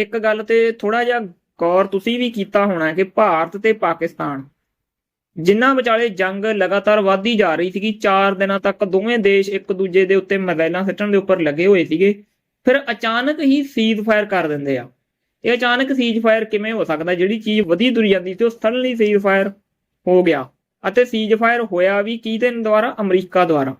ਇੱਕ ਗੱਲ ਤੇ ਥੋੜਾ ਜਿਹਾ ਗੌਰ ਤੁਸੀਂ ਵੀ ਕੀਤਾ ਹੋਣਾ ਕਿ ਭਾਰਤ ਤੇ ਪਾਕਿਸਤਾਨ ਜਿਨ੍ਹਾਂ ਵਿਚਾਲੇ ਜੰਗ ਲਗਾਤਾਰ ਵਧਦੀ ਜਾ ਰਹੀ ਸੀਗੀ 4 ਦਿਨਾਂ ਤੱਕ ਦੋਵੇਂ ਦੇਸ਼ ਇੱਕ ਦੂਜੇ ਦੇ ਉੱਤੇ ਮਿਜ਼ਾਈਲਾਂ ਸਿੱਟਣ ਦੇ ਉੱਪਰ ਲੱਗੇ ਹੋਏ ਸੀਗੇ, ਫਿਰ ਅਚਾਨਕ ਹੀ ਸੀਜ਼ ਫਾਇਰ ਕਰ ਦਿੰਦੇ ਆ। ਇਹ ਅਚਾਨਕ ਸੀਜ਼ ਕਿਵੇਂ ਹੋ ਸਕਦਾ? ਜਿਹੜੀ ਚੀਜ਼ ਵਧੀ ਤੁਰੀ ਜਾਂਦੀ ਤੇ ਉਹ ਸਡਨਲੀ ਸੀਜ਼ ਫਾਇਰ ਹੋ ਗਿਆ। ਅਤੇ ਸੀਜ਼ ਫਾਇਰ ਹੋਇਆ ਵੀ ਕਿਹਦੇ ਦੁਆਰਾ? ਅਮਰੀਕਾ ਦੁਆਰਾ।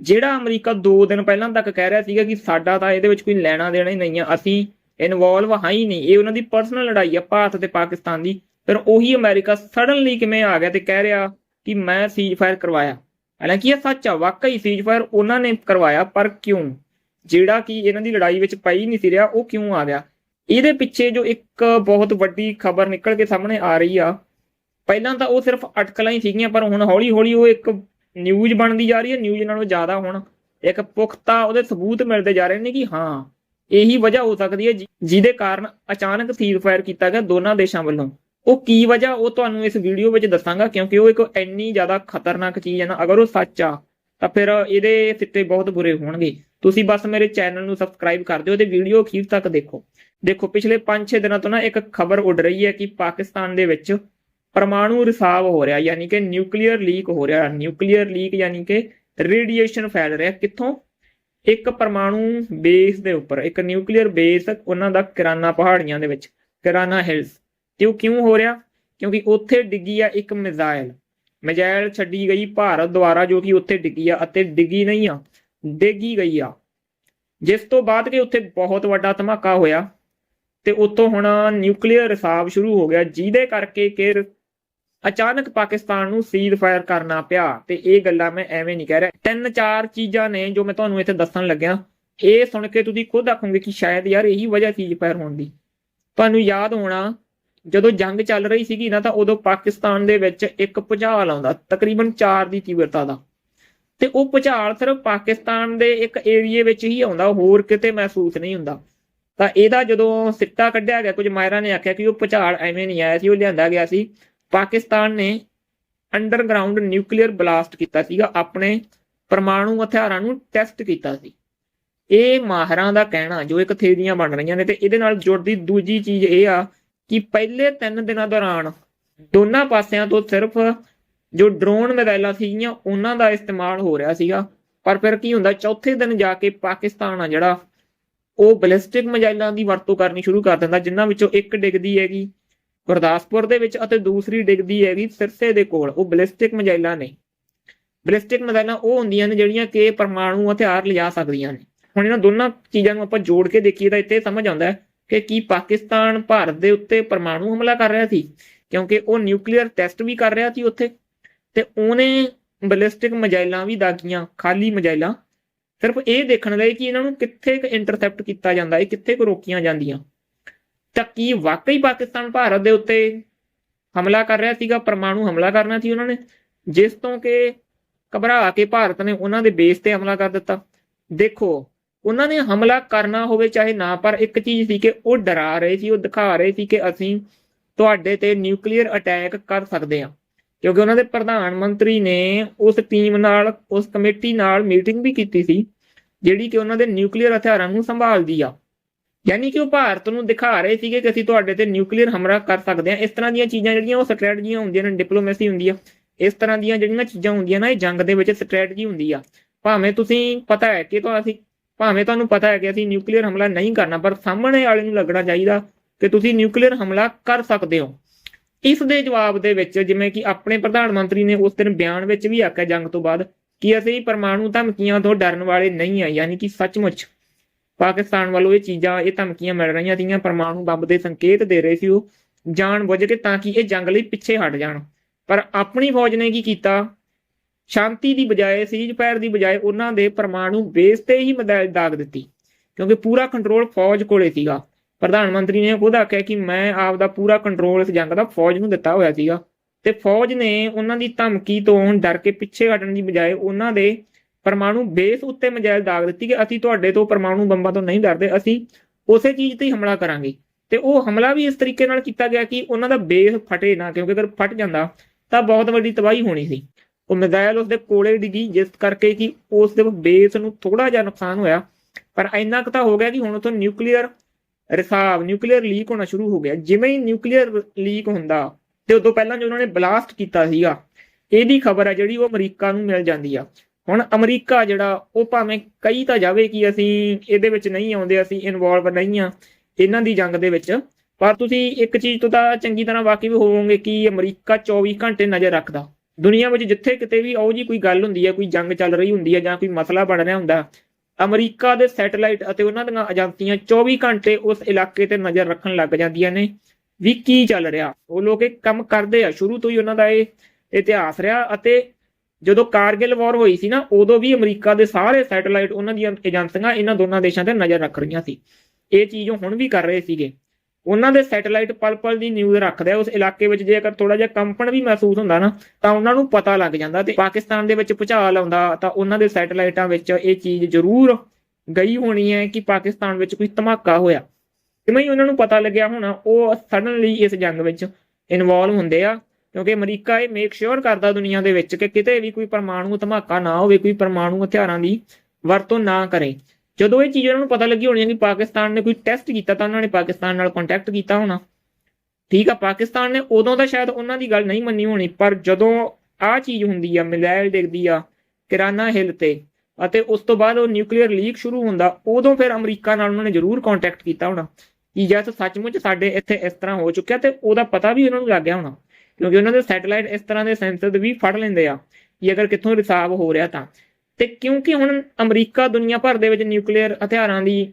ਜਿਹੜਾ ਅਮਰੀਕਾ 2 ਦਿਨ ਪਹਿਲਾਂ ਤੱਕ ਕਹਿ ਰਿਹਾ ਸੀਗਾ ਕਿ ਸਾਡਾ ਤਾਂ ਇਹਦੇ ਵਿੱਚ ਕੋਈ ਲੈਣਾ ਦੇਣਾ ਹੀ ਨਹੀਂ ਆ। ਅਸੀਂ ਇਨਵੋਲਵ ਹੈ ਹੀ ਨਹੀਂ। ਇਹ ਉਹਨਾਂ ਦੀ ਪਰਸਨਲ ਲੜਾਈ ਆ, ਭਾਰਤ ਤੇ ਪਾਕਿਸਤਾਨ ਦੀ। ਫਿਰ ਉਹੀ ਅਮਰੀਕਾ ਸਡਨਲੀ ਕਿਵੇਂ ਆ ਗਿਆ ਤੇ ਕਹਿ ਰਿਹਾ ਕਿ ਮੈਂ ਸੀਜ਼ ਕਰਵਾਇਆ। ਹਾਲਾਂਕਿ ਇਹ ਸੱਚ ਆ, ਵਾਕਈ ਸੀਜ਼ ਉਹਨਾਂ ਨੇ ਕਰਵਾਇਆ, ਪਰ ਕਿਉਂ? ਜਿਹੜਾ ਕਿ ਇਹਨਾਂ ਦੀ ਲੜਾਈ ਵਿੱਚ ਪਈ ਨਹੀਂ ਸੀ ਰਿਹਾ, ਉਹ ਕਿਉਂ ਆ ਗਿਆ? ਇਹਦੇ ਪਿੱਛੇ ਜੋ ਇੱਕ ਬਹੁਤ ਵੱਡੀ ਖਬਰ ਨਿਕਲ ਕੇ ਸਾਹਮਣੇ ਆ ਰਹੀ ਆ, ਪਹਿਲਾਂ ਤਾਂ ਉਹ ਸਿਰਫ ਅਟਕਲਾਂ ਹੀ ਸੀਗੀਆਂ, ਪਰ ਹੁਣ ਹੌਲੀ ਹੌਲੀ ਉਹ ਇੱਕ ਨਿਊਜ਼ ਬਣਦੀ ਜਾ ਰਹੀ ਹੈ ਨਿਊਜ਼ ਨਾਲੋਂ ਜ਼ਿਆਦਾ ਹੁਣ ਇੱਕ ਪੁਖਤਾ ਉਹਦੇ ਸਬੂਤ ਮਿਲਦੇ ਜਾ ਰਹੇ ਨੇ ਕਿ ਹਾਂ ਇਹੀ ਵਜ੍ਹਾ ਹੋ ਸਕਦੀ ਹੈ ਜਿਹਦੇ ਕਾਰਨ ਅਚਾਨਕ ਸੀਜ਼ ਕੀਤਾ ਗਿਆ ਦੋਨਾਂ ਦੇਸ਼ਾਂ ਵੱਲੋਂ। ਉਹ ਕੀ ਵਜ੍ਹਾ, ਉਹ ਤੁਹਾਨੂੰ ਇਸ ਵੀਡੀਓ ਵਿੱਚ ਦੱਸਾਂਗਾ, ਕਿਉਂਕਿ ਉਹ ਇੱਕ ਇੰਨੀ ਜ਼ਿਆਦਾ ਖਤਰਨਾਕ ਚੀਜ਼ ਹੈ ਨਾ, ਅਗਰ ਉਹ ਸੱਚ ਆ, ਤਾਂ ਫਿਰ ਇਹਦੇ ਸਿੱਟੇ ਬਹੁਤ ਬੁਰੇ ਹੋਣਗੇ। ਤੁਸੀਂ ਬਸ ਮੇਰੇ ਚੈਨਲ ਨੂੰ ਸਬਸਕ੍ਰਾਈਬ ਕਰ ਦਿਓ ਤੇ ਵੀਡੀਓ ਅਖੀਰ ਤੱਕ ਦੇਖੋ। ਦੇਖੋ, ਪਿਛਲੇ 5-6 ਦਿਨਾਂ ਤੋਂ ਨਾ ਇੱਕ ਖਬਰ ਉੱਡ ਰਹੀ ਹੈ ਕਿ ਪਾਕਿਸਤਾਨ ਦੇ ਵਿੱਚ ਪਰਮਾਣੂ ਰਿਸਾਵ ਹੋ ਰਿਹਾ, ਯਾਨੀ ਕਿ ਨਿਊਕਲੀਅਰ ਲੀਕ ਹੋ ਰਿਹਾ। ਨਿਊਕਲੀਅਰ ਲੀਕ ਯਾਨੀ ਕਿ ਰੇਡੀਏਸ਼ਨ ਫੈਲ ਰਿਹਾ। ਕਿੱਥੋਂ? ਇੱਕ ਪਰਮਾਣੂ ਬੇਸ ਦੇ ਉੱਪਰ, ਇੱਕ ਨਿਊਕਲੀਅਰ ਬੇਸ ਉਹਨਾਂ ਦਾ ਕਿਰਾਨਾ ਪਹਾੜੀਆਂ ਦੇ ਵਿੱਚ ਕਿਰਾਨਾ ਹਿਲਸ। ਤੇ ਉਹ ਕਿਉਂ ਹੋ ਰਿਹਾ? ਕਿਉਂਕਿ ਉੱਥੇ ਡਿੱਗੀ ਆ ਇੱਕ ਮਿਜ਼ਾਈਲ ਮਿਜ਼ਾਈਲ ਛੱਡੀ ਗਈ ਭਾਰਤ ਦੁਆਰਾ, ਜੋ ਕਿ ਉੱਥੇ ਡਿੱਗੀ ਆ ਅਤੇ ਡਿੱਗੀ ਨਹੀਂ ਆ, ਡਿੱਗੀ ਗਈ ਆ। ਜਿਸ ਤੋਂ ਬਾਅਦ ਕਿ ਉੱਥੇ ਬਹੁਤ ਵੱਡਾ ਧਮਾਕਾ ਹੋਇਆ, ਤੇ ਉਤੋਂ ਹੁਣ ਨਿਊਕਲੀਅਰ ਰਿਸਾਵ ਸ਼ੁਰੂ ਹੋ ਗਿਆ, ਜਿਹਦੇ ਕਰਕੇ ਕਿ ਅਚਾਨਕ ਪਾਕਿਸਤਾਨ ਨੂੰ ਸੀਜ਼ ਫਾਇਰ ਕਰਨਾ ਪਿਆ ਤੇ ਇਹ ਗੱਲਾਂ ਮੈਂ ਐਵੇਂ ਨਹੀਂ ਕਹਿ ਰਿਹਾ। ਤਿੰਨ ਚਾਰ ਚੀਜ਼ਾਂ ਨੇ ਜੋ ਮੈਂ ਤੁਹਾਨੂੰ ਇੱਥੇ ਦੱਸਣ ਲੱਗਿਆ। ਇਹ ਸੁਣ ਕੇ ਤੁਸੀਂ ਖੁਦ ਆਖੋਗੇ ਕਿ ਸ਼ਾਇਦ ਯਾਰ ਇਹੀ ਵਜ੍ਹਾ ਸੀਜ਼ ਫਾਇਰ ਹੋਣ ਦੀ। ਤੁਹਾਨੂੰ ਯਾਦ ਹੋਣਾ, ਜਦੋਂ ਜੰਗ ਚੱਲ ਰਹੀ ਸੀਗੀ ਨਾ, ਤਾਂ ਉਦੋਂ ਪਾਕਿਸਤਾਨ ਦੇ ਵਿੱਚ ਇੱਕ ਭੁਚਾਲ ਆਉਂਦਾ, ਤਕਰੀਬਨ 4 ਦੀ ਤੀਬਰਤਾ ਦਾ। ਤੇ ਉਹ ਭੁਚਾਲ ਸਿਰਫ ਪਾਕਿਸਤਾਨ ਦੇ ਇੱਕ ਏਰੀਏ ਵਿੱਚ ਹੀ ਆਉਂਦਾ, ਹੋਰ ਕਿਤੇ ਮਹਿਸੂਸ ਨਹੀਂ ਹੁੰਦਾ। ਤਾਂ ਇਹਦਾ ਜਦੋਂ ਸਿੱਟਾ ਕੱਢਿਆ ਗਿਆ, ਕੁਝ ਮਾਇਰਾਂ ਨੇ ਆਖਿਆ ਕਿ ਉਹ ਭੁਚਾਲ ਐਵੇਂ ਨਹੀਂ ਆਇਆ ਸੀ, ਉਹ ਲਿਆਂਦਾ ਗਿਆ ਸੀ। ਪਾਕਿਸਤਾਨ ਨੇ ਅੰਡਰਗਰਾਉਂਡ ਨਿਊਕਲੀਅਰ ਬਲਾਸਟ ਕੀਤਾ ਸੀਗਾ। ਆਪਣੇ ਪਰਮਾਣੂ ਹਥਿਆਰਾਂ ਨੂੰ ਟੈਸਟ ਕੀਤਾ ਸੀ। ਇਹ ਮਾਹਰਾਂ ਦਾ ਕਹਿਣਾ, ਜੋ ਇੱਕ ਥੇਰੀਆਂ ਬਣ ਰਹੀਆਂ ਨੇ ਤੇ ਇਹਦੇ ਨਾਲ ਜੁੜਦੀ ਦੂਜੀ ਚੀਜ਼ ਇਹ ਆ ਕਿ ਪਹਿਲੇ 3 ਦਿਨਾਂ ਦੌਰਾਨ ਦੋਨਾਂ ਪਾਸਿਆਂ ਤੋਂ ਸਿਰਫ ਜੋ ਡਰੋਨ ਮਿਜ਼ਾਈਲਾਂ ਸੀਗੀਆਂ, ਉਹਨਾਂ ਦਾ ਇਸਤੇਮਾਲ ਹੋ ਰਿਹਾ ਸੀਗਾ। ਪਰ ਫਿਰ ਕੀ ਹੁੰਦਾ, ਚੌਥੇ ਦਿਨ ਜਾ ਕੇ ਪਾਕਿਸਤਾਨ ਆ ਜਿਹੜਾ, ਉਹ ਬਲਿਸਟਿਕ ਮਿਜ਼ਾਈਲਾਂ ਦੀ ਵਰਤੋਂ ਕਰਨੀ ਸ਼ੁਰੂ ਕਰ ਦਿੰਦਾ ਜਿਨ੍ਹਾਂ ਵਿੱਚੋਂ ਇੱਕ ਡਿੱਗਦੀ ਹੈਗੀ। ਗੁਰਦਾਸਪੁਰ ਦੇ ਵਿੱਚ ਅਤੇ ਦੂਸਰੀ ਡਿੱਗਦੀ ਹੈਗੀ ਸਿਰਸੇ ਦੇ ਕੋਲ, ਉਹ ਬਲਿਸਟਿਕ ਮਿਜ਼ਾਈਲਾਂ ਨੇ। ਬਲਿਸਟਿਕ ਮਿਜ਼ਾਈਲਾਂ ਉਹ ਹੁੰਦੀਆਂ ਨੇ ਜਿਹੜੀਆਂ ਕਿ ਪਰਮਾਣੂ ਹਥਿਆਰ ਲਿਜਾ ਸਕਦੀਆਂ ਨੇ। ਹੁਣ ਇਹਨਾਂ ਦੋਨਾਂ ਚੀਜ਼ਾਂ ਨੂੰ ਆਪਾਂ ਜੋੜ ਕੇ ਦੇਖੀਏ ਤਾਂ ਇੱਥੇ ਸਮਝ ਆਉਂਦਾ ਹੈ ਕਿ ਕੀ ਪਾਕਿਸਤਾਨ ਭਾਰਤ ਦੇ ਉੱਤੇ ਪਰਮਾਣੂ ਹਮਲਾ ਕਰ ਰਿਹਾ ਸੀ, ਕਿਉਂਕਿ ਉਹ ਨਿਊਕਲੀਅਰ ਟੈਸਟ ਵੀ ਕਰ ਰਿਹਾ ਸੀ ਉੱਥੇ। ਤੇ ਉਹਨੇ ਬਲਿਸਟਿਕ ਮਿਜ਼ਾਈਲਾਂ ਵੀ ਦਾਗੀਆਂ, ਖਾਲੀ ਮਿਜ਼ਾਈਲਾਂ ਸਿਰਫ ਇਹ ਦੇਖਣ ਲਈ ਕਿ ਇਹਨਾਂ ਨੂੰ ਕਿੱਥੇ ਕੁ ਇੰਟਰਸੈਪਟ ਕੀਤਾ ਜਾਂਦਾ ਹੈ ਕਿੱਥੇ ਕੁ ਰੋਕੀਆਂ ਜਾਂਦੀਆਂ। ਤਾਂ ਕੀ ਵਾਕਈ ਪਾਕਿਸਤਾਨ ਭਾਰਤ ਦੇ ਉੱਤੇ ਹਮਲਾ ਕਰ ਰਿਹਾ ਸੀਗਾ, ਪਰਮਾਣੂ ਹਮਲਾ ਕਰਨਾ ਸੀ ਉਹਨਾਂ ਨੇ? ਜਿਸ ਤੋਂ ਕਿ ਘਬਰਾ ਕੇ ਭਾਰਤ ਨੇ ਉਹਨਾਂ ਦੇ ਬੇਸ ਤੇ ਹਮਲਾ ਕਰ ਦਿੱਤਾ। ਦੇਖੋ, ਉਹਨਾਂ ਨੇ ਹਮਲਾ ਕਰਨਾ ਹੋਵੇ ਚਾਹੇ ਨਾ, ਪਰ ਇੱਕ ਚੀਜ਼ ਸੀ ਕਿ ਉਹ ਡਰਾ ਰਹੇ ਸੀ, ਉਹ ਦਿਖਾ ਰਹੇ ਸੀ ਕਿ ਅਸੀਂ ਤੁਹਾਡੇ ਤੇ ਨਿਊਕਲੀਅਰ ਅਟੈਕ ਕਰ ਸਕਦੇ ਹਾਂ। ਕਿਉਂਕਿ ਉਹਨਾਂ ਦੇ ਪ੍ਰਧਾਨ ਮੰਤਰੀ ਨੇ ਉਸ ਟੀਮ ਨਾਲ, ਉਸ ਕਮੇਟੀ ਨਾਲ ਮੀਟਿੰਗ ਵੀ ਕੀਤੀ ਸੀ, ਜਿਹੜੀ ਕਿ ਉਹਨਾਂ ਦੇ ਨਿਊਕਲੀਅਰ ਹਥਿਆਰਾਂ ਨੂੰ ਸੰਭਾਲਦੀ ਆ। ਯਾਨੀ ਕਿ ਉਹ ਭਾਰਤ ਨੂੰ ਦਿਖਾ ਰਹੇ ਸੀਗੇ ਕਿ ਅਸੀਂ ਤੁਹਾਡੇ ਤੇ ਨਿਊਕਲੀਅਰ ਹਮਲਾ ਕਰ ਸਕਦੇ ਹਾਂ। ਇਸ ਤਰ੍ਹਾਂ ਦੀਆਂ ਚੀਜ਼ਾਂ ਜਿਹੜੀਆਂ ਉਹ ਸਟ੍ਰੈਟਜੀਆਂ ਹੁੰਦੀਆਂ ਨੇ ਡਿਪਲੋਮੇਸੀ ਹੁੰਦੀ ਆ। ਇਸ ਤਰ੍ਹਾਂ ਦੀਆਂ ਜਿਹੜੀਆਂ ਚੀਜ਼ਾਂ ਹੁੰਦੀਆਂ ਨਾ, ਇਹ ਜੰਗ ਦੇ ਵਿੱਚ ਸਟ੍ਰੈਟਜੀ ਹੁੰਦੀ ਆ। ਭਾਵੇਂ ਤੁਸੀਂ ਪਤਾ ਹੈ ਕਿ ਤੁਹਾਨੂੰ ਅਸੀਂ ਭਾਵੇਂ ਤੁਹਾਨੂੰ ਪਤਾ ਹੈ ਕਿ ਅਸੀਂ ਨਿਊਕਲੀਅਰ ਹਮਲਾ ਨਹੀਂ ਕਰਨਾ, ਪਰ ਸਾਹਮਣੇ ਵਾਲੇ ਨੂੰ ਲੱਗਣਾ ਚਾਹੀਦਾ ਕਿ ਤੁਸੀਂ ਨਿਊਕਲੀਅਰ ਹਮਲਾ ਕਰ ਸਕਦੇ ਹੋ। ਇਸ ਦੇ ਜਵਾਬ ਦੇ ਵਿੱਚ ਜਿਵੇਂ ਕਿ ਆਪਣੇ ਪ੍ਰਧਾਨ ਮੰਤਰੀ ਨੇ ਉਸ ਦਿਨ ਬਿਆਨ ਵਿੱਚ ਵੀ ਆਖਿਆ ਜੰਗ ਤੋਂ ਬਾਅਦ ਕਿ ਅਸੀਂ ਪਰਮਾਣੂ ਧਮਕੀਆਂ ਤੋਂ ਡਰਨ ਵਾਲੇ ਨਹੀਂ ਆ, ਯਾਨੀ ਕਿ ਸੱਚਮੁੱਚ। ਪਾਕਿਸਤਾਨ ਵੱਲੋਂ ਇਹ ਚੀਜ਼ਾਂ, ਇਹ ਧਮਕੀਆਂ ਮਿਲ ਰਹੀਆਂ ਸੀਗੀਆਂ ਪਰਮਾਣੂ ਬੰਬ ਦੇ ਸੰਕੇਤ ਦੇ ਰਹੇ ਸੀ ਉਹ। ਜਾਣ ਬੁੱਝ ਕੇ ਤਾਂ ਕਿ ਇਹ ਜੰਗ ਲਈ ਪਿੱਛੇ ਹਟ ਜਾਣ। ਪਰ ਆਪਣੀ ਫੌਜ ਨੇ ਕੀ ਕੀਤਾ? ਸ਼ਾਂਤੀ ਦੀ ਬਜਾਏ, ਸੀਜ ਫਾਇਰ ਦੀ ਬਜਾਏ ਉਹਨਾਂ ਦੇ ਪਰਮਾਣੂ ਬੇਸ ਤੇ ਹੀ ਮਿਜ਼ਾਈਲ ਦਾਗ ਦਿੱਤੀ, ਕਿਉਂਕਿ ਪੂਰਾ ਕੰਟਰੋਲ ਫੌਜ ਕੋਲੇ ਸੀਗਾ। ਪ੍ਰਧਾਨ ਮੰਤਰੀ ਨੇ ਖੁਦ ਆਖਿਆ ਕਿ ਮੈਂ ਆਪ ਦਾ ਪੂਰਾ ਕੰਟਰੋਲ ਇਸ ਜੰਗ ਦਾ ਫੌਜ ਨੂੰ ਦਿੱਤਾ ਹੋਇਆ ਸੀਗਾ। ਤੇ ਫੌਜ ਨੇ ਉਹਨਾਂ ਦੀ ਧਮਕੀ ਤੋਂ ਡਰ ਕੇ ਪਿੱਛੇ ਹਟਣ ਦੀ ਬਜਾਏ ਉਹਨਾਂ ਦੇ ਪਰਮਾਣੂ ਬੇਸ ਉੱਤੇ ਮਿਜ਼ਾਈਲ ਦਾਗ ਦਿੱਤੀ ਕਿ ਅਸੀਂ ਤੁਹਾਡੇ ਤੋਂ ਪਰਮਾਣੂ ਬੰਬਾਂ ਤੋਂ ਨਹੀਂ ਡਰਦੇ, ਅਸੀਂ ਉਸੇ ਚੀਜ਼ ਤੇ ਹੀ ਹਮਲਾ ਕਰਾਂਗੇ। ਤੇ ਉਹ ਹਮਲਾ ਵੀ ਇਸ ਤਰੀਕੇ ਨਾਲ ਕੀਤਾ ਗਿਆ ਕਿ ਉਹਨਾਂ ਦਾ ਬੇਸ ਫਟੇ ਨਾ, ਕਿਉਂਕਿ ਅਗਰ ਫਟ ਜਾਂਦਾ ਤਾਂ ਬਹੁਤ ਵੱਡੀ ਤਬਾਹੀ ਹੋਣੀ ਸੀ। ਉਹ ਮਿਜ਼ਾਈਲ ਉਸਦੇ ਕੋਲੇ ਡਿੱਗੀ, ਜਿਸ ਕਰਕੇ ਕਿ ਉਸ ਦੇ ਬੇਸ ਨੂੰ ਥੋੜਾ ਜਿਹਾ ਨੁਕਸਾਨ ਹੋਇਆ। ਪਰ ਇੰਨਾ ਕੁ ਤਾਂ ਹੋ ਗਿਆ ਕਿ ਹੁਣ ਤੋਂ ਨਿਊਕਲੀਅਰ ਰਿਸਾਵ, ਨਿਊਕਲੀਅਰ ਲੀਕ ਹੋਣਾ ਸ਼ੁਰੂ ਹੋ ਗਿਆ। ਜਿਵੇਂ ਹੀ ਨਿਊਕਲੀਅਰ ਲੀਕ ਹੁੰਦਾ ਤੇ ਉਦੋਂ ਪਹਿਲਾਂ ਜੋ ਉਹਨਾਂ ਨੇ ਬਲਾਸਟ ਕੀਤਾ ਸੀਗਾ, ਇਹਦੀ ਖਬਰ ਹੈ ਜਿਹੜੀ ਉਹ ਅਮਰੀਕਾ ਨੂੰ ਮਿਲ ਜਾਂਦੀ ਆ। ਹੁਣ ਅਮਰੀਕਾ ਜਿਹੜਾ, ਉਹ ਭਾਵੇਂ ਕਈ ਤਾਂ ਜਾਵੇ ਕਿ ਅਸੀਂ ਇਹਦੇ ਵਿੱਚ ਨਹੀਂ ਆਉਂਦੇ, ਅਸੀਂ ਇਨਵੋਲਵ ਨਹੀਂ ਆ ਇਹਨਾਂ ਦੀ ਜੰਗ ਦੇ ਵਿੱਚ, ਪਰ ਤੁਸੀਂ ਇੱਕ ਚੀਜ਼ ਤੋਂ ਤਾਂ ਚੰਗੀ ਤਰ੍ਹਾਂ ਵਾਕਿਫ ਹੋਵੋਗੇ ਕਿ ਅਮਰੀਕਾ 24 ਘੰਟੇ ਨਜ਼ਰ ਰੱਖਦਾ। ਦੁਨੀਆ ਵਿੱਚ ਜਿੱਥੇ ਕਿਤੇ ਵੀ ਉਹ ਜੀ ਕੋਈ ਗੱਲ ਹੁੰਦੀ ਹੈ, ਕੋਈ ਜੰਗ ਚੱਲ ਰਹੀ ਹੁੰਦੀ ਹੈ ਜਾਂ ਕੋਈ ਮਸਲਾ ਬਣ ਰਿਹਾ ਹੁੰਦਾ, ਅਮਰੀਕਾ ਦੇ ਸੈਟੇਲਾਈਟ ਅਤੇ ਉਹਨਾਂ ਦੀਆਂ ਏਜੰਸੀਆਂ 24 ਘੰਟੇ ਉਸ ਇਲਾਕੇ ਤੇ ਨਜ਼ਰ ਰੱਖਣ ਲੱਗ ਜਾਂਦੀਆਂ ਨੇ ਵੀ ਕੀ ਚੱਲ ਰਿਹਾ। ਉਹ ਲੋਕ ਇਹ ਕੰਮ ਕਰਦੇ ਆ, ਸ਼ੁਰੂ ਤੋਂ ਹੀ ਉਹਨਾਂ ਦਾ ਇਹ ਇਤਿਹਾਸ ਰਿਹਾ ਅਤੇ ਜਦੋਂ ਕਾਰਗਿਲ ਵਾਰ ਹੋਈ ਸੀ ਨਾ, ਉਦੋਂ ਵੀ ਅਮਰੀਕਾ ਦੇ ਸਾਰੇ ਸੈਟੇਲਾਈਟ ਉਹਨਾਂ ਦੀਆਂ ਏਜੰਸੀਆਂ ਇਹਨਾਂ ਦੋਨਾਂ ਦੇਸ਼ਾਂ ਤੇ ਨਜ਼ਰ ਰੱਖ ਰਹੀਆਂ ਸੀ। ਇਹ ਚੀਜ਼ ਹੁਣ ਵੀ ਕਰ ਰਹੇ ਸੀਗੇ। ਉਹਨਾਂ ਦੇ ਸੈਟੇਲਾਈਟ ਪਲ-ਪਲ ਦੀ ਨਿਊਜ਼ ਰੱਖਦੇ ਆ ਉਸ ਇਲਾਕੇ ਵਿੱਚ ਜੇਕਰ ਥੋੜਾ ਜਿਹਾ ਕੰਪਨ ਵੀ ਮਹਿਸੂਸ ਹੁੰਦਾ ਨਾ, ਤਾਂ ਉਹਨਾਂ ਨੂੰ ਪਤਾ ਲੱਗ ਜਾਂਦਾ ਤੇ ਪਾਕਿਸਤਾਨ ਦੇ ਵਿੱਚ ਭੁਚਾਲ ਆਉਂਦਾ, ਤਾਂ ਉਹਨਾਂ ਦੇ ਸੈਟੇਲਾਈਟਾਂ ਵਿੱਚ ਇਹ ਚੀਜ਼ ਜ਼ਰੂਰ ਗਈ ਹੋਣੀ ਹੈ ਕਿ ਪਾਕਿਸਤਾਨ ਵਿੱਚ ਕੋਈ ਧਮਾਕਾ ਹੋਇਆ। ਕਿਵੇਂ ਹੀ ਉਹਨਾਂ ਨੂੰ ਪਤਾ ਲੱਗਿਆ ਹੋਣਾ, ਉਹ ਸਡਨਲੀ ਇਸ ਜੰਗ ਵਿੱਚ ਇਨਵੋਲਵ ਹੁੰਦੇ ਆ। ਕਿਉਂਕਿ ਅਮਰੀਕਾ ਇਹ ਮੇਕ ਸ਼ੋਰ ਕਰਦਾ ਦੁਨੀਆ ਦੇ ਵਿੱਚ ਕਿ ਕਿਤੇ ਵੀ ਕੋਈ ਪਰਮਾਣੂ ਧਮਾਕਾ ਨਾ ਹੋਵੇ, ਕੋਈ ਪਰਮਾਣੂ ਹਥਿਆਰਾਂ ਦੀ ਵਰਤੋਂ ਨਾ ਕਰੇ। ਜਦੋਂ ਇਹ ਚੀਜ਼ ਉਹਨਾਂ ਨੂੰ ਪਤਾ ਲੱਗੀ ਹੋਣੀ ਹੈ ਕਿ ਪਾਕਿਸਤਾਨ ਨੇ ਕੋਈ ਟੈਸਟ ਕੀਤਾ ਤਾਂ ਉਹਨਾਂ ਨੇ ਪਾਕਿਸਤਾਨ ਨਾਲ ਕੰਟੈਕਟ ਕੀਤਾ ਹੋਣਾ। ਠੀਕ ਆ, ਪਾਕਿਸਤਾਨ ਨੇ ਉਦੋਂ ਤਾਂ ਸ਼ਾਇਦ ਉਹਨਾਂ ਦੀ ਗੱਲ ਨਹੀਂ ਮੰਨੀ ਹੋਣੀ, ਪਰ ਜਦੋਂ ਆਹ ਚੀਜ਼ ਹੁੰਦੀ ਆ ਮਿਜ਼ਾਈਲ ਡਿੱਗਦੀ ਆ, ਕਿਰਾਨਾ ਹਿੱਲ ਤੇ, ਅਤੇ ਉਸ ਤੋਂ ਬਾਅਦ ਉਹ ਨਿਊਕਲੀਅਰ ਲੀਕ ਸ਼ੁਰੂ ਹੁੰਦਾ, ਉਦੋਂ ਫਿਰ ਅਮਰੀਕਾ ਨਾਲ ਉਹਨਾਂ ਨੇ ਜ਼ਰੂਰ ਕੰਟੈਕਟ ਕੀਤਾ ਹੋਣਾ। ਕਿ ਜੇ ਸੱਚਮੁੱਚ ਸਾਡੇ ਇੱਥੇ ਇਸ ਤਰ੍ਹਾਂ ਹੋ ਚੁੱਕਿਆ ਤੇ ਉਹਦਾ ਪਤਾ ਵੀ ਉਹਨਾਂ ਨੂੰ ਲੱਗ ਗਿਆ ਹੋਣਾ। ਕਿਉਂਕਿ ਉਹਨਾਂ ਦੇ ਸੈਟੇਲਾਈਟ ਇਸ ਤਰ੍ਹਾਂ ਦੇ ਸੈਂਸਰ ਵੀ ਫੜ ਲੈਂਦੇ ਆ ਕਿ ਅਗਰ ਕਿੱਥੋਂ ਰਿਸਾਵ ਹੋ ਰਿਹਾ ਤਾਂ। ਤੇ ਕਿਉਂਕਿ ਹੁਣ ਅਮਰੀਕਾ ਦੁਨੀਆ ਭਰ ਦੇ ਵਿੱਚ ਨਿਊਕਲੀਅਰ ਹਥਿਆਰਾਂ ਦੀ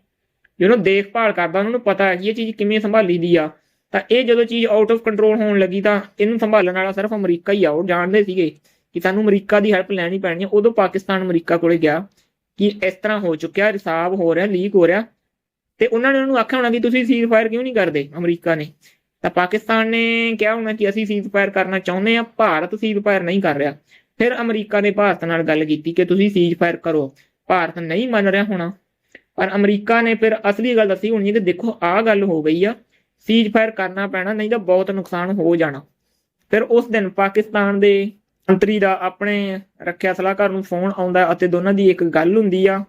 ਜਿਹਨੂੰ ਦੇਖਭਾਲ ਕਰਦਾ, ਉਹਨਾਂ ਨੂੰ ਪਤਾ ਹੈ ਕਿ ਇਹ ਚੀਜ਼ ਕਿਵੇਂ ਸੰਭਾਲੀ ਦੀ ਆ। ਤਾਂ ਇਹ ਜਦੋਂ ਚੀਜ਼ ਆਊਟ ਆਫ ਕੰਟਰੋਲ ਹੋਣ ਲੱਗੀ ਤਾਂ ਇਹਨੂੰ ਸੰਭਾਲਣ ਵਾਲਾ ਸਿਰਫ ਅਮਰੀਕਾ ਹੀ ਆ। ਉਹ ਜਾਣਦੇ ਸੀਗੇ ਕਿ ਸਾਨੂੰ ਅਮਰੀਕਾ ਦੀ ਹੈਲਪ ਲੈਣੀ ਪੈਣੀ ਹੈ ਉਦੋਂ ਪਾਕਿਸਤਾਨ ਅਮਰੀਕਾ ਕੋਲੇ ਗਿਆ ਕਿ ਇਸ ਤਰ੍ਹਾਂ ਹੋ ਚੁੱਕਿਆ, ਰਿਸਾਵ ਹੋ ਰਿਹਾ ਲੀਕ ਹੋ ਰਿਹਾ। ਤੇ ਉਹਨਾਂ ਨੇ ਉਹਨੂੰ ਆਖਿਆ ਹੋਣਾ ਕਿ ਤੁਸੀਂ ਸੀਜ਼ ਫਾਇਰ ਕਿਉਂ ਨਹੀਂ ਕਰਦੇ? ਅਮਰੀਕਾ ਨੇ। ਤਾਂ ਪਾਕਿਸਤਾਨ ਨੇ ਕਿਹਾ ਹੋਣਾ ਕਿ ਅਸੀਂ ਸੀਜ਼ ਕਰਨਾ ਚਾਹੁੰਦੇ ਆ ਭਾਰਤ ਸੀਜ਼ ਨਹੀਂ ਕਰ ਰਿਹਾ। ਫਿਰ ਅਮਰੀਕਾ ਨੇ ਭਾਰਤ ਨਾਲ ਗੱਲ ਕੀਤੀ ਕਿ ਤੁਸੀਂ ਸੀਜ਼ ਫਾਇਰ ਕਰੋ। ਭਾਰਤ ਨਹੀਂ ਮੰਨ ਰਿਹਾ ਹੋਣਾ। ਪਰ ਅਮਰੀਕਾ ਨੇ ਫਿਰ ਅਸਲੀ ਗੱਲ ਦੱਸੀ ਹੋਣੀ ਕਿ ਦੇਖੋ, ਆਹ ਗੱਲ ਹੋ ਗਈ ਆ ਸੀਜ਼ ਫਾਇਰ ਕਰਨਾ ਪੈਣਾ, ਨਹੀਂ ਤਾਂ ਬਹੁਤ ਨੁਕਸਾਨ ਹੋ ਜਾਣਾ। ਫਿਰ ਉਸ ਦਿਨ ਪਾਕਿਸਤਾਨ ਦੇ ਮੰਤਰੀ ਦਾ ਆਪਣੇ ਰੱਖਿਆ ਸਲਾਹਕਾਰ ਨੂੰ ਫੋਨ ਆਉਂਦਾ ਅਤੇ ਦੋਨਾਂ ਦੀ ਇੱਕ ਗੱਲ ਹੁੰਦੀ ਆ।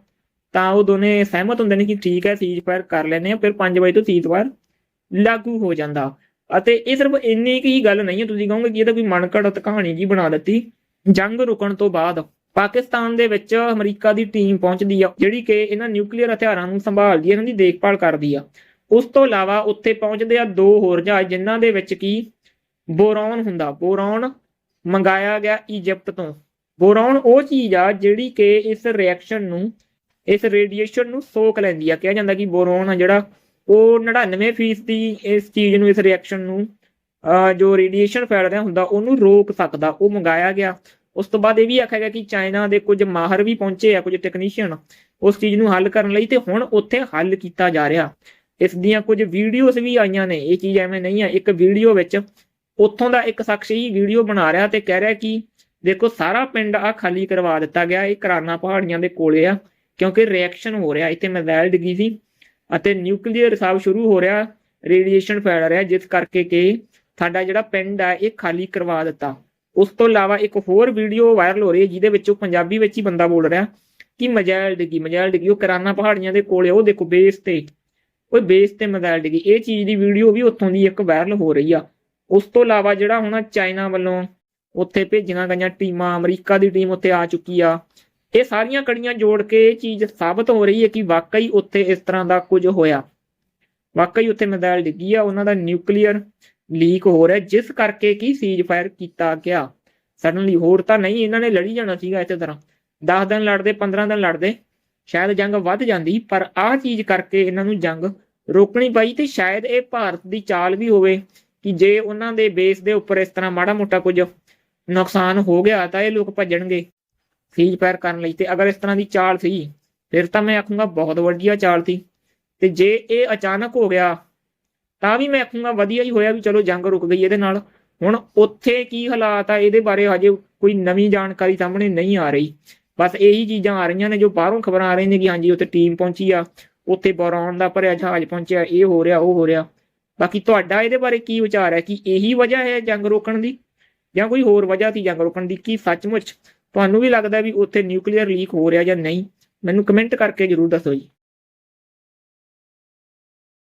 ਤਾਂ ਉਹ ਦੋਨੇ ਸਹਿਮਤ ਹੁੰਦੇ ਨੇ ਕਿ ਠੀਕ ਹੈ ਸੀਜ਼ ਫਾਇਰ ਕਰ ਲੈਨੇ ਆ ਫਿਰ 5 ਵਜੇ ਤੋਂ ਸੀਜ਼ ਲਾਗੂ ਹੋ ਜਾਂਦਾ। ਅਤੇ ਇਹ ਸਿਰਫ ਇੰਨੀ ਕੀ ਗੱਲ ਨਹੀਂ ਹੈ, ਤੁਸੀਂ ਕਹੋਗੇ ਕਿ ਇਹ ਤਾਂ ਕੋਈ ਮਨਕੜਤ ਕਹਾਣੀ ਜੀ ਬਣਾ ਦਿੱਤੀ। ਜੰਗ ਰੁਕਣ ਤੋਂ ਬਾਅਦ ਪਾਕਿਸਤਾਨ ਦੇ ਵਿੱਚ ਅਮਰੀਕਾ ਦੀ ਟੀਮ ਪਹੁੰਚਦੀ ਆ, ਜਿਹੜੀ ਕਿ ਇਹਨਾਂ ਨਿਊਕਲੀਅਰ ਹਥਿਆਰਾਂ ਨੂੰ ਸੰਭਾਲਦੀ ਹੈ ਇਹਨਾਂ ਦੀ ਦੇਖਭਾਲ ਕਰਦੀ ਆ। ਉਸ ਤੋਂ ਇਲਾਵਾ ਉੱਥੇ ਪਹੁੰਚਦੇ ਆ ਦੋ ਹੋਰ ਜਹਾਜ਼, ਜਿਨ੍ਹਾਂ ਦੇ ਵਿੱਚ ਕੀ? ਬੋਰੌਨ ਹੁੰਦਾ। ਬੋਰੌਨ ਮੰਗਾਇਆ ਗਿਆ ਇਜਿਪਟ ਤੋਂ। ਬੋਰੌਨ ਉਹ ਚੀਜ਼ ਆ ਜਿਹੜੀ ਕਿ ਇਸ ਰਿਐਕਸ਼ਨ ਨੂੰ, ਇਸ ਰੇਡੀਏਸ਼ਨ ਨੂੰ ਸੋਕ ਲੈਂਦੀ ਆ। ਕਿਹਾ ਜਾਂਦਾ ਕਿ ਬੋਰੌਨ ਆ ਜਿਹੜਾ ਉਹ 99% ਦੀ ਇਸ ਚੀਜ਼ ਨੂੰ, ਇਸ ਰਿਐਕਸ਼ਨ ਨੂੰ ਜੋ ਰੇਡੀਏਸ਼ਨ ਫੈਲ ਰਿਹਾ ਹੁੰਦਾ, ਉਹਨੂੰ ਰੋਕ ਸਕਦਾ, ਉਹ ਮੰਗਾਇਆ ਗਿਆ। ਉਸ ਤੋਂ ਬਾਅਦ ਇਹ ਵੀ ਆਖਿਆ ਗਿਆ ਕਿ ਚਾਈਨਾ ਦੇ ਕੁਝ ਮਾਹਰ ਵੀ ਪਹੁੰਚੇ ਆ, ਕੁਝ ਟੈਕਨੀਸ਼ੀਅਨ ਉਸ ਚੀਜ਼ ਨੂੰ ਹੱਲ ਕਰਨ ਲਈ ਤੇ ਹੁਣ ਉੱਥੇ ਹੱਲ ਕੀਤਾ ਜਾ ਰਿਹਾ। ਇਸ ਦੀਆਂ ਕੁਝ ਵੀਡੀਓਜ਼ ਵੀ ਆਈਆਂ ਨੇ, ਇਹ ਚੀਜ਼ ਐਵੇਂ ਨਹੀਂ ਆ, ਇੱਕ ਵੀਡੀਓ ਵਿੱਚ ਉੱਥੋਂ ਦਾ ਇੱਕ ਸ਼ਖਸ ਹੀ ਵੀਡੀਓ ਬਣਾ ਰਿਹਾ ਤੇ ਕਹਿ ਰਿਹਾ ਕਿ ਦੇਖੋ, ਸਾਰਾ ਪਿੰਡ ਆ ਖਾਲੀ ਕਰਵਾ ਦਿੱਤਾ ਗਿਆ, ਇਹ ਕਰਾਨਾ ਪਹਾੜੀਆਂ ਦੇ ਕੋਲੇ ਆ, ਕਿਉਂਕਿ ਰਿਐਕਸ਼ਨ ਹੋ ਰਿਹਾ, ਇੱਥੇ ਮਿਜ਼ਾਈਲ ਡਿੱਗੀ ਸੀ। ਅਤੇ ਨਿਊਕਲੀਅਰ ਰਿਸਾਵ ਸ਼ੁਰੂ ਹੋ ਰਿਹਾ, ਰੇਡੀਏਸ਼ਨ ਫੈਲ ਰਿਹਾ, ਜਿਸ ਕਰਕੇ ਕਿ ਸਾਡਾ ਜਿਹੜਾ ਪਿੰਡ ਆ, ਇਹ ਖਾਲੀ ਕਰਵਾ ਦਿੱਤਾ। ਉਸ ਤੋਂ ਇਲਾਵਾ ਇੱਕ ਹੋਰ ਵੀਡੀਓ ਵਾਇਰਲ ਹੋ ਰਹੀ ਹੈ, ਜਿਹਦੇ ਵਿੱਚ ਉਹ ਪੰਜਾਬੀ ਵਿੱਚ ਹੀ ਬੰਦਾ ਬੋਲ ਰਿਹਾ ਕਿ ਮਜਾਇਲ ਡਿੱਗੀ ਮਜੈਲ ਡਿੱਗੀ, ਉਹ ਕਰਾਨਾ ਪਹਾੜੀਆਂ ਦੇ ਕੋਲੇ, ਉਹ ਦੇਖੋ ਬੇਸ ਤੇ ਉਹ ਬੇਸ ਤੇ ਮਜਾਇਲ ਡਿੱਗੀ। ਇਹ ਚੀਜ਼ ਦੀ ਵੀਡੀਓ ਵੀ ਉੱਥੋਂ ਦੀ ਇੱਕ ਵਾਇਰਲ ਹੋ ਰਹੀ ਆ। ਉਸ ਤੋਂ ਇਲਾਵਾ ਜਿਹੜਾ ਹੁਣ ਚਾਈਨਾ ਵੱਲੋਂ ਉੱਥੇ ਭੇਜੀਆਂ ਗਈਆਂ ਟੀਮਾਂ, ਅਮਰੀਕਾ ਦੀ ਟੀਮ ਉੱਥੇ ਆ ਚੁੱਕੀ ਆ। ਇਹ ਸਾਰੀਆਂ ਕੜੀਆਂ ਜੋੜ ਕੇ ਇਹ ਚੀਜ਼ ਸਾਬਤ ਹੋ ਰਹੀ ਹੈ ਕਿ ਵਾਕਈ ਉੱਥੇ ਇਸ ਤਰ੍ਹਾਂ ਦਾ ਕੁਝ ਹੋਇਆ। ਵਾਕਈ ਉੱਥੇ ਮਜ਼ਾਇਲ ਡਿੱਗੀ ਆ, ਉਹਨਾਂ ਦਾ ਨਿਊਕਲੀਅਰ ਲੀਕ ਹੋ ਰਿਹਾ, ਜਿਸ ਕਰਕੇ ਕੀ ਸੀਜ਼ ਫਾਇਰ ਕੀਤਾ ਗਿਆ। ਸਡਨਲੀ ਹੋਰ ਤਾਂ ਨਹੀਂ, ਇਹਨਾਂ ਨੇ ਲੜੀ ਜਾਣਾ ਸੀਗਾ ਇਸੇ ਤਰ੍ਹਾਂ। 10 ਦਿਨ ਲੜਦੇ 15 ਦਿਨ ਲੜਦੇ, ਸ਼ਾਇਦ ਜੰਗ ਵੱਧ ਜਾਂਦੀ, ਪਰ ਆਹ ਚੀਜ਼ ਕਰਕੇ ਇਹਨਾਂ ਨੂੰ ਜੰਗ ਰੋਕਣੀ ਪਈ ਤੇ ਸ਼ਾਇਦ ਇਹ ਭਾਰਤ ਦੀ ਚਾਲ ਵੀ ਹੋਵੇ ਕਿ ਜੇ ਉਹਨਾਂ ਦੇ ਬੇਸ ਦੇ ਉੱਪਰ ਇਸ ਤਰ੍ਹਾਂ ਮਾੜਾ ਮੋਟਾ ਕੁਝ ਨੁਕਸਾਨ ਹੋ ਗਿਆ ਤਾਂ ਇਹ ਲੋਕ ਭੱਜਣਗੇ। ਸੀਜ਼ ਫਾਇਰ ਕਰਨ ਲਈ ਤੇ ਅਗਰ ਇਸ ਤਰ੍ਹਾਂ ਦੀ ਚਾਲ ਸੀ, ਫਿਰ ਤਾਂ ਮੈਂ ਆਖੂੰਗਾ ਬਹੁਤ ਵਧੀਆ ਚਾਲ ਸੀ। ਤੇ ਜੇ ਇਹ ਅਚਾਨਕ ਹੋ ਗਿਆ, ਤਾਂ ਵੀ ਮੈਂ ਆਖੂੰਗਾ ਵਧੀਆ ਹੀ ਹੋਇਆ ਵੀ ਚਲੋ ਜੰਗ ਰੁਕ ਗਈ ਇਹਦੇ ਨਾਲ। ਹੁਣ ਉੱਥੇ ਕੀ ਹਾਲਾਤ ਆ, ਇਹਦੇ ਬਾਰੇ ਹਜੇ ਕੋਈ ਨਵੀਂ ਜਾਣਕਾਰੀ ਸਾਹਮਣੇ ਨਹੀਂ ਆ ਰਹੀ। ਬਸ ਇਹੀ ਚੀਜ਼ਾਂ ਆ ਰਹੀਆਂ ਨੇ ਜੋ ਬਾਹਰੋਂ ਖਬਰਾਂ ਆ ਰਹੀਆਂ ਨੇ ਕਿ ਹਾਂਜੀ ਉੱਥੇ ਟੀਮ ਪਹੁੰਚੀ ਆ, ਉੱਥੇ ਬੋਰੌਨ ਦਾ ਭਰਿਆ ਜਹਾਜ਼ ਪਹੁੰਚਿਆ, ਇਹ ਹੋ ਰਿਹਾ, ਉਹ ਹੋ ਰਿਹਾ। ਬਾਕੀ ਤੁਹਾਡਾ ਇਹਦੇ ਬਾਰੇ ਕੀ ਵਿਚਾਰ ਹੈ? ਕਿ ਇਹੀ ਵਜ੍ਹਾ ਹੈ ਜੰਗ ਰੋਕਣ ਦੀ? ਜਾਂ ਕੋਈ ਹੋਰ ਵਜ੍ਹਾ ਸੀ ਜੰਗ ਰੋਕਣ ਦੀ? ਕੀ ਸੱਚਮੁੱਚ ਤੁਹਾਨੂੰ ਵੀ ਲੱਗਦਾ ਵੀ ਉੱਥੇ ਨਿਊਕਲੀਅਰ ਲੀਕ ਹੋ ਰਿਹਾ ਜਾਂ ਨਹੀਂ? ਮੈਨੂੰ ਕਮੈਂਟ ਕਰਕੇ ਜਰੂਰ ਦੱਸੋ ਜੀ।